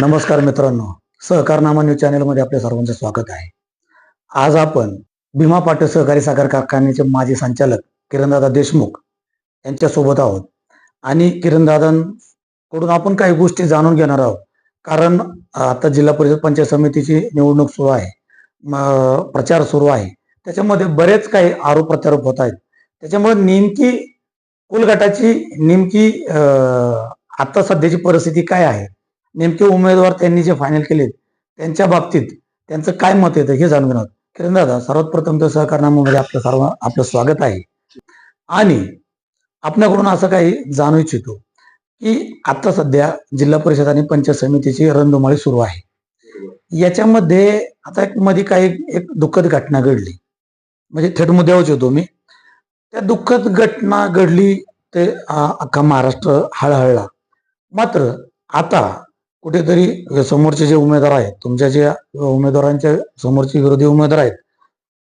नमस्कार मित्रांनो सहकारनामा न्यूज चॅनलमध्ये आपल्या सर्वांचं स्वागत आहे. आज आपण भीमा पाटील सहकारी साखर कारखान्याचे माजी संचालक किरणदादा देशमुख यांच्यासोबत आहोत. आणि किरणदादांकडून आपण काही गोष्टी जाणून घेणार आहोत. कारण आता जिल्हा परिषद पंचायत समितीची निवडणूक सुरू आहे. प्रचार सुरू आहे. त्याच्यामध्ये बरेच काही आरोप प्रत्यारोप होत आहेत. त्याच्यामुळे नेमकी कुलगटाची नेमकी आता सध्याची परिस्थिती काय आहे? नेमके उमेदवार त्यांनी जे फायनल केले त्यांच्या बाबतीत त्यांचं काय मत येतं हे जाणून घेणार. किरण दादा सर्वात प्रथम तर सहकारनामामध्ये आपलं सर्व आपलं स्वागत आहे. आणि आपल्याकडून असं काही जाणू इच्छितो की आता सध्या जिल्हा परिषद आणि पंचायत समितीची रणधुमाळी सुरू आहे. याच्यामध्ये आता एक मध्ये काही एक दुःखद घटना घडली. म्हणजे थेट मुद्द्यावरच होतो मी. त्या दुःखद घटना घडली ते अख्खा महाराष्ट्र हळहळला. मात्र आता कुठेतरी समोरचे जे उमेदवार आहेत तुमच्या जे उमेदवारांच्या समोरचे विरोधी उमेदवार आहेत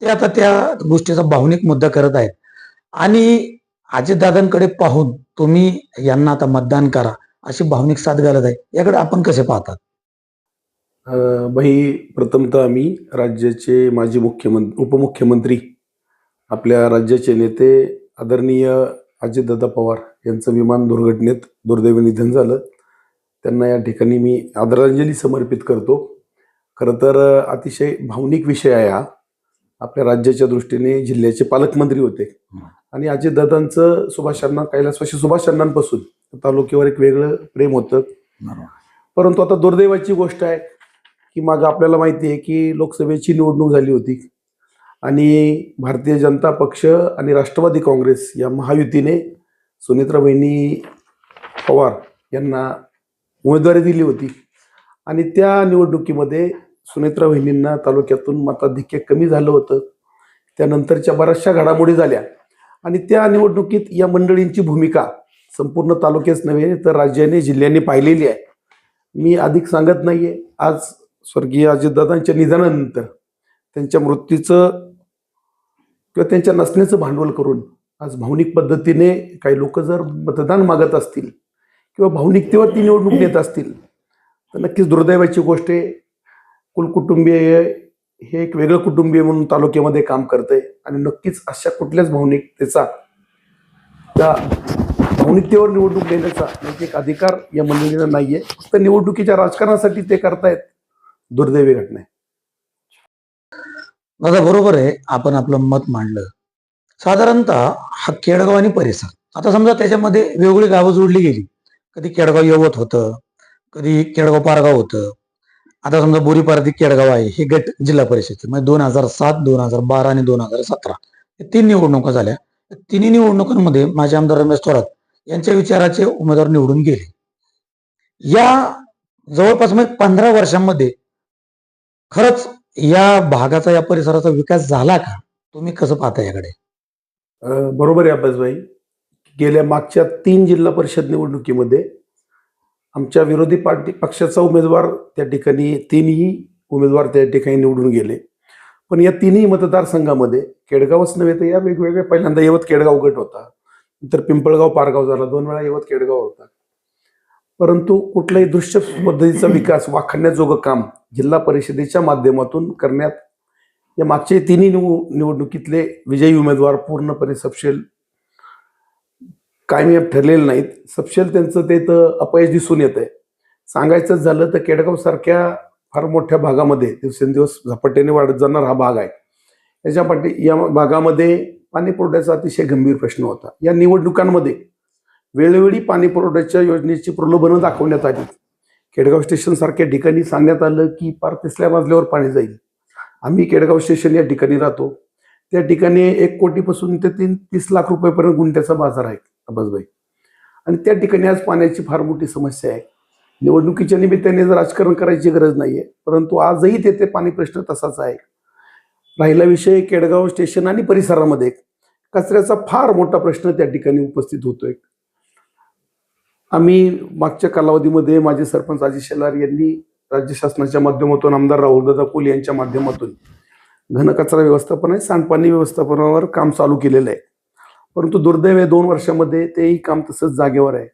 ते आता त्या गोष्टीचा भावनिक मुद्दा करत आहेत. आणि अजितदादांकडे पाहून तुम्ही यांना आता मतदान करा अशी भावनिक साथ घालत आहे. याकडे आपण कसे पाहतात? अ, भाई प्रथमतः आम्ही राज्याचे माजी मुख्यमंत्री उपमुख्यमंत्री आपल्या राज्याचे नेते आदरणीय अजितदादा पवार यांचं विमान दुर्घटनेत दुर्दैवी निधन झालं. त्यांना या ठिकाणी मी आदरांजली समर्पित करतो. खरं तर अतिशय भावनिक विषय आहे हा. आपल्या राज्याच्या दृष्टीने जिल्ह्याचे पालकमंत्री होते. आणि अजितदादांचं सुभाषांना कैलासवासी सुभाषांनांपासून तालुक्यावर एक वेगळं प्रेम होतं. परंतु आता दुर्दैवाची गोष्ट आहे की मागं आपल्याला माहिती आहे की लोकसभेची निवडणूक झाली होती. आणि भारतीय जनता पक्ष आणि राष्ट्रवादी काँग्रेस या महायुतीने सुनेत्रा वहिनी पवार यांना उमेदवारी दिली होती. आणि त्या निवडणुकीमध्ये सुनेत्रा वहिनींना तालुक्यातून मताधिक्य कमी झालं होतं. त्यानंतरच्या बऱ्याचशा घडामोडी झाल्या. आणि त्या निवडणुकीत या मंडळींची भूमिका संपूर्ण तालुक्याच नव्हे तर राज्याने जिल्ह्याने पाहिलेली आहे. मी अधिक सांगत नाहीये. आज स्वर्गीय अजितदादांच्या निधनानंतर त्यांच्या मृत्यूचं किंवा त्यांच्या नसण्याचं भांडवल करून आज भावनिक पद्धतीने काही लोक जर मतदान मागत असतील किंवा भावनिकतेवरती निवडणूक नेत असतील तर नक्कीच दुर्दैवाची गोष्ट आहे. कुलकुटुंबीय हे एक वेगळं कुटुंबीय म्हणून तालुक्यामध्ये काम करतंय. आणि नक्कीच अशा कुठल्याच भावनिकतेचा त्या भावनिकतेवर निवडणूक देण्याचा एक अधिकार या मंडळीला नाहीये. फक्त निवडणुकीच्या राजकारणासाठी ते करतायत. दुर्दैवी घटना आहे. दादा बरोबर आहे. आपण आपलं मत मांडलं. साधारणतः हा केडगाव आणि परिसर. आता समजा त्याच्यामध्ये वेगवेगळी गावं जोडली गेली. कधी केडगाव यवत होतं कधी केडगाव पारगाव होतं. आता समजा बोरी पारधी केडगाव आहे हे गट जिल्हा परिषदचे म्हणजे दोन हजार सात दोन हजार बारा आणि दोन हजार सतरा. या तीन निवडणुका झाल्या. तिन्ही निवडणुकांमध्ये माझे आमदार रमेश थोरात यांच्या विचाराचे उमेदवार निवडून गेले. या जवळपास म्हणजे पंधरा वर्षांमध्ये खरंच या भागाचा या परिसराचा विकास झाला का? तुम्ही कसं पाहता याकडे? बरोबर आहे अभ्यासभाई गेल्या मागच्या तीन जिल्हा परिषद निवडणुकीमध्ये आमच्या विरोधी पार्टी पक्षाचा उमेदवार त्या ठिकाणी तीनही उमेदवार त्या ठिकाणी निवडून गेले. पण या तिन्ही मतदारसंघामध्ये केडगावच नव्हे तर या वेगवेगळ्या पहिल्यांदा यवत केडगाव गट होता. नंतर पिंपळगाव पारगाव झाला दोन वेळा यवत केडगाव होता. परंतु कुठल्याही दृश्य पद्धतीचा विकास वाखाणण्याजोगं काम जिल्हा परिषदेच्या माध्यमातून करण्यात या मागचे तिन्ही निव निवडणुकीतले विजयी उमेदवार पूर्णपणे सपशेल कायम ठरलेले नाहीत. सपशेल त्यांचं ते तर अपयश दिसून येत आहे सांगायचं झालं तर केडगाव सारख्या फार मोठ्या भागामध्ये दिवसेंदिवस झपाट्याने वाढत जाणार हा भाग आहे. याच्या पाठी या भागामध्ये पाणी पुरवठ्याचा अतिशय गंभीर प्रश्न होता. या निवडणुकांमध्ये वेळोवेळी पाणी पुरवठ्याच्या योजनेची प्रलोभनं दाखवण्यात आली. केडगाव स्टेशन सारख्या ठिकाणी सांगण्यात आलं की पार तिसऱ्या मजल्यावर पाणी जाईल. आम्ही केडगाव स्टेशन या ठिकाणी राहतो. त्या ठिकाणी एक कोटीपासून ते तीन तीस लाख रुपयेपर्यंत गुंठ्याचा बाजार आहे. अब्बासभाई आणि त्या ठिकाणी आज पाण्याची फार मोठी समस्या आहे. निवडणुकीच्या निमित्ताने जर राजकारण करायची गरज नाही आहे परंतु आजही तेथे पाणी प्रश्न तसाच आहे. राहिला विषय केडगाव स्टेशन आणि परिसरामध्ये कचऱ्याचा फार मोठा प्रश्न त्या ठिकाणी उपस्थित होतोय. आम्ही मागच्या कालावधीमध्ये माझे सरपंच अजित शेलार यांनी राज्य शासनाच्या माध्यमातून आमदार राहुलदादा कोल यांच्या माध्यमातून घनकचरा व्यवस्थापन आणि सांडपाणी व्यवस्थापनावर काम चालू केलेलं आहे. परंतु दुर्दैव आहे दोन वर्षामध्ये तेही काम तसंच जागेवर आहे.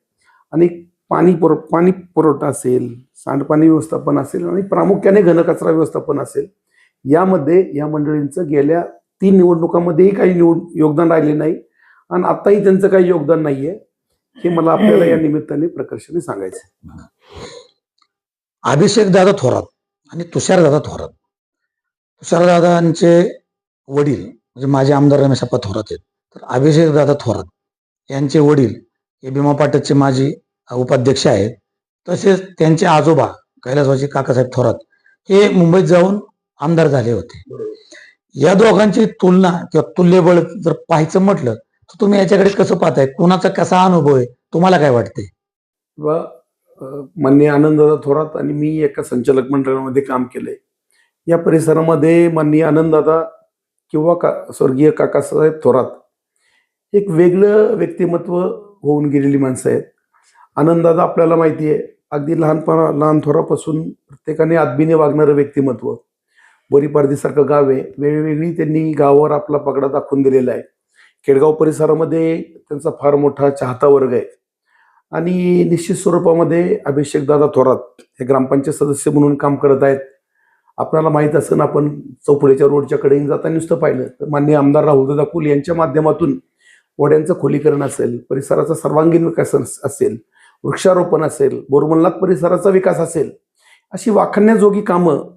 आणि पाणी पुर पाणी पुरवठा असेल सांडपाणी व्यवस्थापन असेल आणि प्रामुख्याने घनकचरा व्यवस्थापन असेल यामध्ये या मंडळींचं गेल्या तीन निवडणुकांमध्येही काही निवड योगदान राहिले नाही आणि आताही त्यांचं काही योगदान नाहीये हे मला आपल्याला या निमित्ताने प्रकर्षाने सांगायचं अभिषेक दादा थोरात आणि तुषार दादा थोरात. तुषार दादांचे वडील म्हणजे माझे आमदार रमेश अप्पा थोरात आहेत. तर अभिषेकदादा थोरात यांचे वडील हे भीमा पाटकचे माजी उपाध्यक्ष आहेत. तसेच त्यांचे आजोबा कैलासवासी काकासाहेब थोरात हे मुंबईत जाऊन आमदार झाले होते. या दोघांची तुलना किंवा तुल्यबळ जर पाहायचं म्हटलं तर तुम्ही याच्याकडे कसं पाहताय? कुणाचा कसा अनुभव आहे? तुम्हाला काय वाटते मान्य आनंददादा थोरात आणि मी एका संचालक मंडळामध्ये काम केलंय. या परिसरामध्ये माननीय आनंददादा किंवा का स्वर्गीय काकासाहेब थोरात एक वेगळं व्यक्तिमत्व होऊन गेलेली माणसं आहेत. आनंददादा आपल्याला माहिती आहे. अगदी लहानपणा लहान थोरापासून प्रत्येकाने आदबीने वागणारं व्यक्तिमत्व. बोरीपारदीसारखं गाव आहे. वेगवेगळी त्यांनी गावावर आपला पगडा दाखवून दिलेला आहे. खेडगाव परिसरामध्ये त्यांचा फार मोठा चाहता वर्ग आहे. आणि निश्चित स्वरूपामध्ये अभिषेक दादा थोरात हे ग्रामपंचायत सदस्य म्हणून काम करत आहेत. आपल्याला माहीत असेल आपण चौफुलीच्या रोडच्याकडे जाता जाताना नुसतं पाहिलं. तर माननीय आमदार राहुलदादा कुल यांच्या माध्यमातून वड्यांचं खोलीकरण असेल परिसराचा सर्वांगीण विकास असेल वृक्षारोपण असेल बोरमल्लात परिसराचा विकास असेल अशी वाखण्याजोगी कामं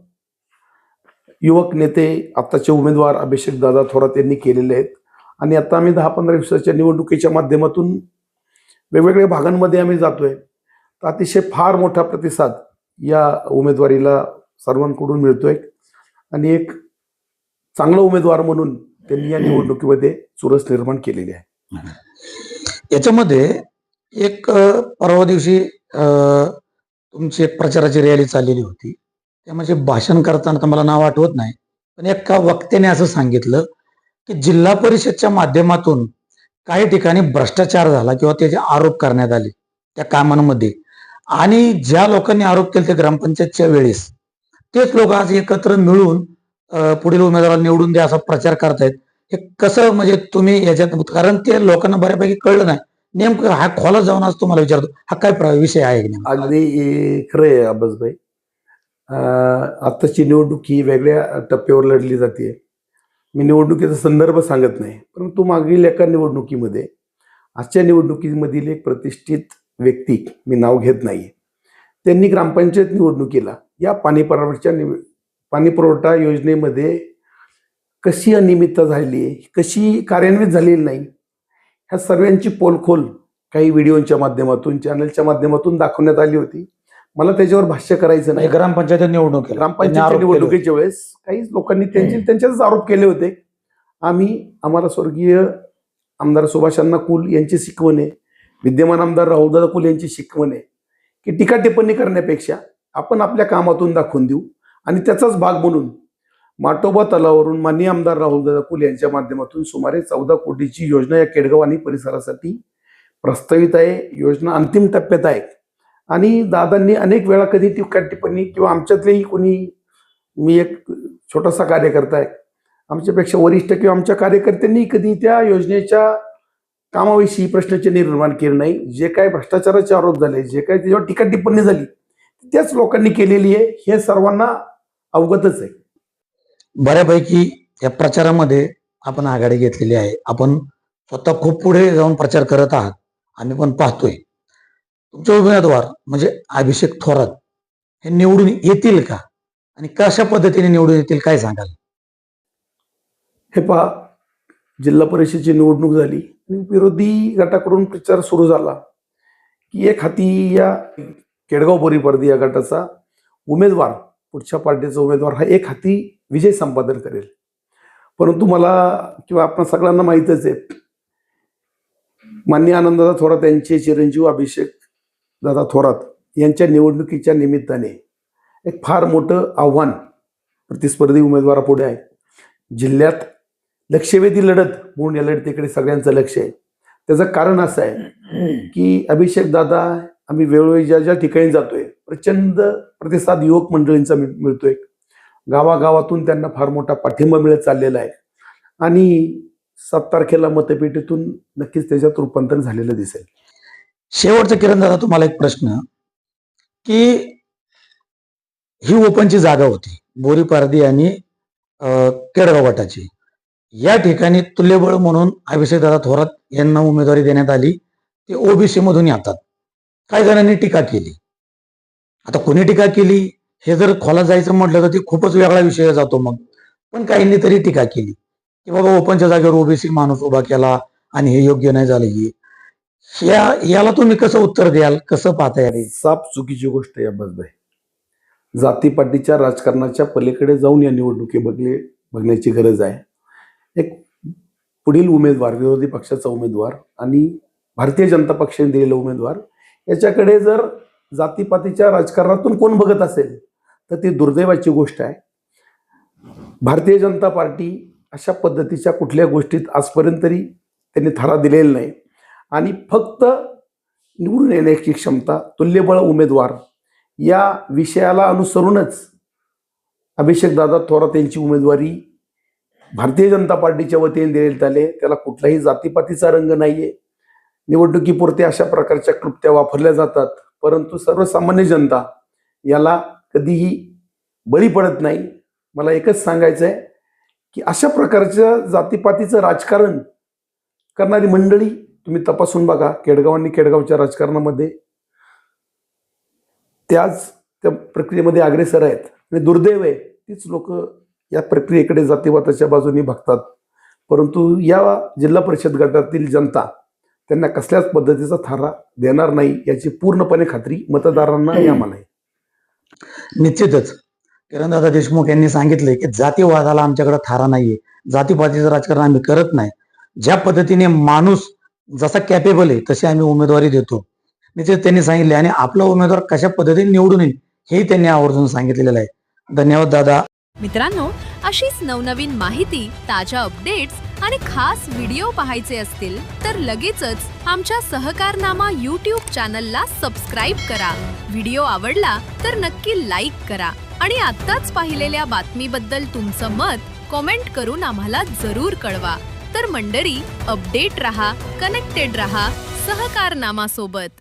युवक नेते आत्ताचे उमेदवार अभिषेक दादा थोरात यांनी केलेले आहेत. आणि आता आम्ही दहा पंधरा दिवसाच्या निवडणुकीच्या माध्यमातून वेगवेगळ्या भागांमध्ये आम्ही जातोय. तर अतिशय फार मोठा प्रतिसाद या उमेदवारीला सर्वांकडून मिळतोय. आणि एक चांगला उमेदवार म्हणून त्यांनी या निवडणुकीमध्ये चुरस निर्माण केलेली आहे. याच्यामध्ये एक परवा दिवशी तुमची एक प्रचाराची रॅली चाललेली होती. त्यामध्ये भाषण करताना तर मला नाव आठवत नाही पण एका वक्त्याने असं सांगितलं की जिल्हा परिषदच्या माध्यमातून काही ठिकाणी भ्रष्टाचार झाला किंवा त्याचे आरोप करण्यात आले त्या कामांमध्ये. आणि ज्या लोकांनी आरोप केले ते ग्रामपंचायतच्या वेळेस तेच लोक आज एकत्र मिळून पुढील उमेदवाराला निवडून द्या असा प्रचार करतायत. हे कसं म्हणजे तुम्ही याच्यात कारण ते लोकांना बऱ्यापैकी कळलं नाही. नेमकं हा खोला जाऊन आज तुम्हाला विचारतो हा काय विषय आहे अगदी खरं आहे अब्बासभाई भाई आत्ताची निवडणूक ही वेगळ्या टप्प्यावर लढली जाते. मी निवडणुकीचा संदर्भ सांगत नाही परंतु मागील एका निवडणुकीमध्ये आजच्या निवडणुकीमधील एक प्रतिष्ठित व्यक्ती मी नाव घेत नाही त्यांनी ग्रामपंचायत निवडणुकीला या पाणी निव- पाणी पुरवठा योजनेमध्ये कशी अनियमितता झाली आहे? कशी कार्यान्वित झालेली नाही? ह्या सर्वांची पोलखोल काही व्हिडिओच्या माध्यमातून चॅनलच्या माध्यमातून दाखवण्यात आली होती. मला त्याच्यावर भाष्य करायचं नाही. म्हणजे ग्रामपंचायत निवडणूक ग्रामपंचायतच्या निवडणुकीच्या वेळेस काही लोकांनी त्यांचे त्यांच्याच आरोप केले होते. आम्ही आम्हाला स्वर्गीय आमदार सुभाषांना कुल यांची शिकवण आहे. विद्यमान आमदार राहुलदादा कुल यांची शिकवण आहे. की टीका टिप्पणी करण्यापेक्षा आपण आपल्या कामातून दाखवून देऊ. आणि त्याचाच भाग म्हणून माटोबा तलावावरून माननीय आमदार राहुलदादा कुल यांच्या माध्यमातून सुमारे चौदा कोटीची योजना या केडगाव आणि परिसरासाठी प्रस्तावित आहे. योजना अंतिम टप्प्यात आहे. आणि दादांनी अनेक वेळा कधी टीका टिप्पणी किंवा आमच्यातलेही कोणी मी एक छोटासा कार्यकर्ता आहे. आमच्यापेक्षा वरिष्ठ किंवा आमच्या कार्यकर्त्यांनी कधी त्या योजनेच्या कामाविषयी प्रश्नाचे निर्माण केले नाही. जे काय भ्रष्टाचाराचे आरोप झाले जे काय त्याच्यावर टीका टिप्पणी झाली त्याच लोकांनी केलेली आहे. हे सर्वांना अवगतच आहे. बऱ्यापैकी या प्रचारामध्ये आपण आघाडी घेतलेली आहे. आपण स्वतः खूप पुढे जाऊन प्रचार करत आहात. आम्ही पण पाहतोय. तुमचे उमेदवार म्हणजे अभिषेक थोरात हे निवडून येतील का? आणि कशा पद्धतीने निवडून येतील काय सांगाल? हे पहा जिल्हा परिषदेची निवडणूक झाली आणि विरोधी गटाकडून प्रचार सुरू झाला की एक हाती या केडगाव बोरीपर्दी या गटाचा उमेदवार पुढच्या पार्टीचा उमेदवार हा एक हाती विजय संपादन करेल. परंतु मला किंवा आपण सगळ्यांना माहीतच आहे मान्य आनंददादा थोरात यांचे चिरंजीव अभिषेक दादा थोरात यांच्या निवडणुकीच्या निमित्ताने एक फार मोठं आव्हान प्रतिस्पर्धी उमेदवारापुढे आहे. जिल्ह्यात लक्षवेधी लढत म्हणून या लढतीकडे सगळ्यांचं लक्ष आहे. त्याचं कारण असं आहे की अभिषेक दादा आम्ही वेळोवेळी ज्या ज्या ठिकाणी जातोय प्रचंड प्रतिसाद युवक मंडळींचा मिळतो मिळतोय. गावागावातून त्यांना फार मोठा पाठिंबा मिळत चाललेला आहे. आणि सात तारखेला मतपेटीतून नक्कीच त्याच्यात रूपांतर झालेलं दिसेल. शेवटचं किरण दादा तुम्हाला एक प्रश्न. की ही ओपनची जागा होती बोरी पारदी आणि केडगाव गटाची या ठिकाणी तुल्यबळ म्हणून अभिषेक दादा थोरात यांना उमेदवारी देण्यात आली. ते ओबीसी मधून येतात. काही जणांनी टीका केली. आता कोणी टीका केली हे जर खोला जायचं म्हटलं तर ते खूपच वेगळा विषय जातो मग. पण काहींनी तरी टीका केली की बाबा ओपनच्या जागेवर ओबीसी माणूस उभा केला आणि हे योग्य नाही झालं हे. या याला तुम्ही कसं उत्तर द्याल? कसं पाहता यार साप चुकीची गोष्ट आहे जातीपाटीच्या राजकारणाच्या पलीकडे जाऊन या निवडणुकी बघले बघण्याची गरज आहे. एक पुढील उमेदवार विरोधी पक्षाचा उमेदवार आणि भारतीय जनता पक्षाने दिलेला उमेदवार याच्याकडे जर जातीपातीच्या राजकारणातून कोण बघत असेल तर ती दुर्दैवाची गोष्ट आहे. भारतीय जनता पार्टी अशा पद्धतीच्या कुठल्या गोष्टीत आजपर्यंत तरी त्यांनी थारा दिलेला नाही. आणि फक्त निवडून येण्याची क्षमता तुल्यबळ उमेदवार या विषयाला अनुसरूनच अभिषेकदादा थोरात यांची उमेदवारी भारतीय जनता पार्टीच्या वतीने देण्यात आले त्याला कुठलाही जातीपातीचा रंग नाही आहे निवडणुकीपुरते अशा प्रकारच्या कृत्या वापरल्या जातात. परंतु सर्वसामान्य जनता याला कधीही बळी पडत नाही. मला एकच सांगायचं आहे की अशा प्रकारच्या जातीपातीचं राजकारण करणारी मंडळी तुम्ही तपासून बघा केडगाव आणि केडगावच्या राजकारणामध्ये त्याच त्या प्रक्रियेमध्ये अग्रेसर आहेत. आणि दुर्दैव आहे तीच लोक या प्रक्रियेकडे जातीवादाच्या बाजूने बघतात परंतु या जिल्हा परिषद गटातील जनता त्यांना कसल्याच पद्धतीचा थारा देणार नाही याची पूर्णपणे खात्री मतदारांना आम्हाला आहे. निश्चितच. किरणदादा देशमुख यांनी सांगितले की जातीवादाला आमच्याकडे थारा नाहीये. जातीपातीचं राजकारण आम्ही करत नाही. ज्या पद्धतीने माणूस जसा कॅपेबल आहे तशी आम्ही उमेदवारी देतो. निश्चित त्यांनी सांगितले आणि आपला उमेदवार कशा पद्धतीने निवडून येईल हेही त्यांनी आवर्जून सांगितलेलं आहे. धन्यवाद दादा. मित्रांनो अशीच नवनवीन माहिती ताज्या अपडेट्स आणि खास व्हिडिओ पाहायचे असतील तर लगेचच आमच्या सहकारनामा यूट्यूब चॅनलला सबस्क्राईब करा. व्हिडिओ आवडला तर नक्की लाईक करा. आणि आत्ताच पाहिलेल्या बातमीबद्दल तुमचं मत कॉमेंट करून आम्हाला जरूर कळवा. तर मंडळी अपडेट रहा कनेक्टेड रहा सहकारनामा सोबत.